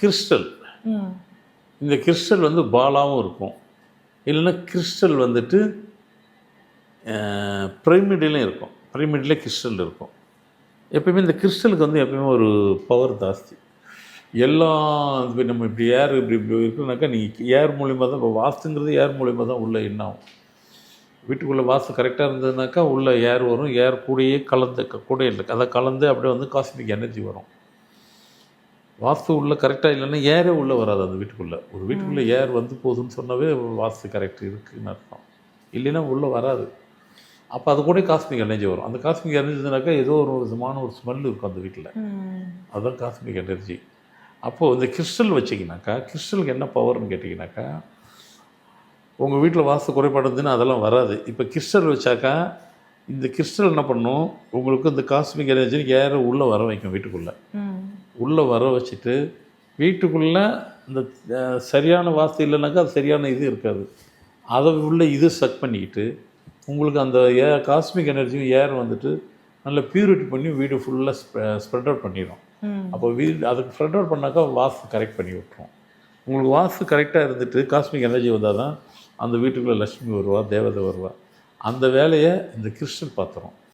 Crystal. இந்த crystal வந்து பாலாவும் இருக்கும். இல்லைன்னா கிறிஸ்டல் வந்துட்டு பிரமிடிலும் இருக்கும். பிரமிடில் கிறிஸ்டல் இருக்கும். எப்பயுமே இந்த கிறிஸ்டலுக்கு வந்து எப்பயுமே ஒரு பவர் ஜாஸ்தி. எல்லாம் இப்போ நம்ம இப்படி ஏர் இப்படி இப்படி இருக்குனாக்கா நீங்கள் ஏர் மூலிமா தான் இப்போ வாஸ்துங்கிறது ஏர் மூலிமா தான் உள்ளே என்ன ஆகும். வீட்டுக்குள்ளே வாஸ்து கரெக்டாக இருந்ததுனாக்கா உள்ளே ஏர் வரும். ஏர் கூடயே கலந்து கூட இல்லை அதை கலந்து அப்படியே வந்து காஸ்மிக் எனர்ஜி வரும். வாஸ்து உள்ள கரெக்டாக இல்லைன்னா ஏரே உள்ளே வராது அந்த வீட்டுக்குள்ளே. ஒரு வீட்டுக்குள்ளே ஏர் வந்து போகுதுன்னு சொன்னாவே வாஸ்து கரெக்ட் இருக்குன்னு அர்த்தம். இல்லைன்னா உள்ளே வராது. அப்போ அது கூட காஸ்மிக் எனர்ஜி வரும். அந்த காஸ்மிக் எனர்ஜினாக்கா ஏதோ ஒரு விதமான ஒரு ஸ்மெல் இருக்கும் அந்த வீட்டில். அதுதான் காஸ்மிக் எனர்ஜி அப்போது இந்த கிறிஸ்டல் வச்சிங்கனாக்கா கிறிஸ்டலுக்கு என்ன பவர்னு கேட்டிங்கனாக்கா உங்கள் வீட்டில் வாஸ்து குறைபாடு இருந்துன்னா அதெல்லாம் வராது. இப்போ கிறிஸ்டல் வச்சாக்கா இந்த கிறிஸ்டல் என்ன பண்ணும்? உங்களுக்கு இந்த காஸ்மிக் எனர்ஜி ஏற உள்ளே வர வைக்கும் வீட்டுக்குள்ளே. உள்ளே வர வச்சுட்டு வீட்டுக்குள்ளே இந்த சரியான வாஸ்து இல்லைனாக்கா அது சரியான இது இருக்காது. அதை உள்ள இது சக் பண்ணிக்கிட்டு உங்களுக்கு அந்த ஏ காஸ்மிக் எனர்ஜியும் ஏர் வந்துட்டு நல்ல பியூரிட்டி பண்ணி வீடு ஃபுல்லாக ஸ்ப்ரெட் அவுட் பண்ணிடும் அப்போ வீடு அதுக்கு ஸ்ப்ரெட் அவுட் பண்ணாக்கா வாஸ்து கரெக்ட் பண்ணி விட்டுரும். உங்களுக்கு வாஸ்து கரெக்டாக இருந்துட்டு காஸ்மிக் எனர்ஜி வந்தால் தான் அந்த வீட்டுக்குள்ளே லட்சுமி வருவா தேவதை வருவா. அந்த வேலையை இந்த கிறிஸ்டல் பார்த்துரும்.